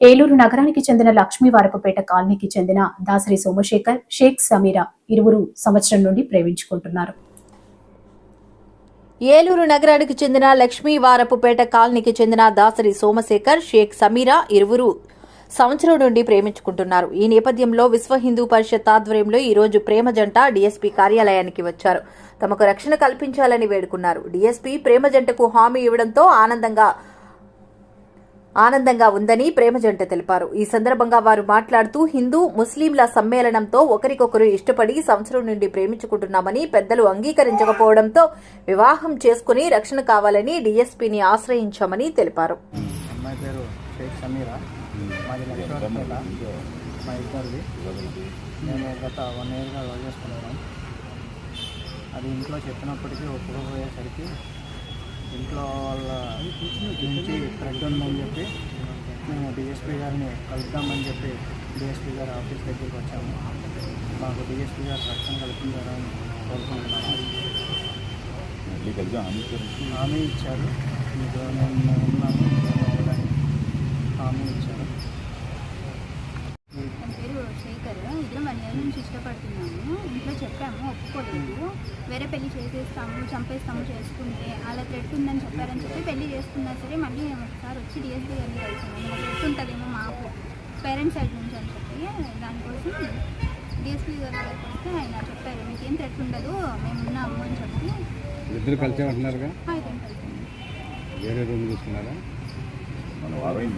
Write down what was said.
ఏలూరు నగరానికి చెందిన లక్ష్మీవారపుపేట కాలనీకి చెందిన దాసరి సోమశేఖర్ షేక్ సమీరా ఇరువురు సంవత్సరం నుండి ప్రేమించుకుంటున్నారు. ఏలూరు నగరానికి చెందిన లక్ష్మీవారపుపేట కాలనీకి చెందిన దాసరి సోమశేఖర్ షేక్ సమీరా ఇరువురు సంవత్సరం నుండి ప్రేమించుకుంటున్నారు. ఈ నేపథ్యంలో విశ్వ హిందూ పరిషత్ ఆధ్వర్యంలో ఈరోజు ప్రేమ జంట డీఎస్పీ కార్యాలయానికి వచ్చారు. తమకు రక్షణ కల్పించాలని వేడుకున్నారు. డీఎస్పీ ప్రేమ జంటకు హామీ ఇవ్వడంతో ఆనందంగా ఆనందంగా ఉందని ప్రేమ జంట తెలిపారు. ఈ సందర్భంగా వారు మాట్లాడుతూ హిందూ ముస్లింల సమ్మేళనంతో ఒకరికొకరు ఇష్టపడి సంవత్సరం నుండి ప్రేమించుకుంటున్నామని పెద్దలు అంగీకరించకపోవడంతో వివాహం చేసుకుని రక్షణ కావాలని డీఎస్పీని ఆశ్రయించామని తెలిపారు. అది ఇంట్లో చెప్పినప్పటికీ ఒప్పుకోపోయేసరికి ఇంట్లో వాళ్ళ థ్రెడ్ ఉందని చెప్పి మేము డిఎస్పీ గారిని కలుద్దామని చెప్పి డిఎస్పీ గారి ఆఫీస్ దగ్గరికి వచ్చాము. మాకు డిఎస్పీ గారు రక్షణ కల్పించారని కోరుకుంటున్నాము. హామీ ఇచ్చారు. మీకు నేను ఉన్నాను నుంచి ఇష్టపడుతున్నాము. ఇంట్లో చెప్పాము ఒప్పుకోలేదు. వేరే పెళ్ళి చేసేస్తాము చంపేస్తాము చేసుకుంటే అలా థ్రెట్ ఉందని చెప్పారని చెప్పి పెళ్ళి చేసుకున్నా సరే మళ్ళీ మేము ఒకసారి వచ్చి డిఎస్పీ గారిని కలిసాము. థ్రెట్ ఉంటుందేమో మాకు పేరెంట్స్ సైడ్ నుంచి అని చెప్పి. దానికోసం డిఎస్పీ గారి దగ్గరికి వస్తే ఆయన చెప్పారు మీకేం థ్రెట్ ఉండదు మేము ఉన్నాము అని చెప్పి. ఇద్దరు కలిసే ఉంటున్నారుగా? వేరే రూమ్ తీసుకున్నారా? ఏం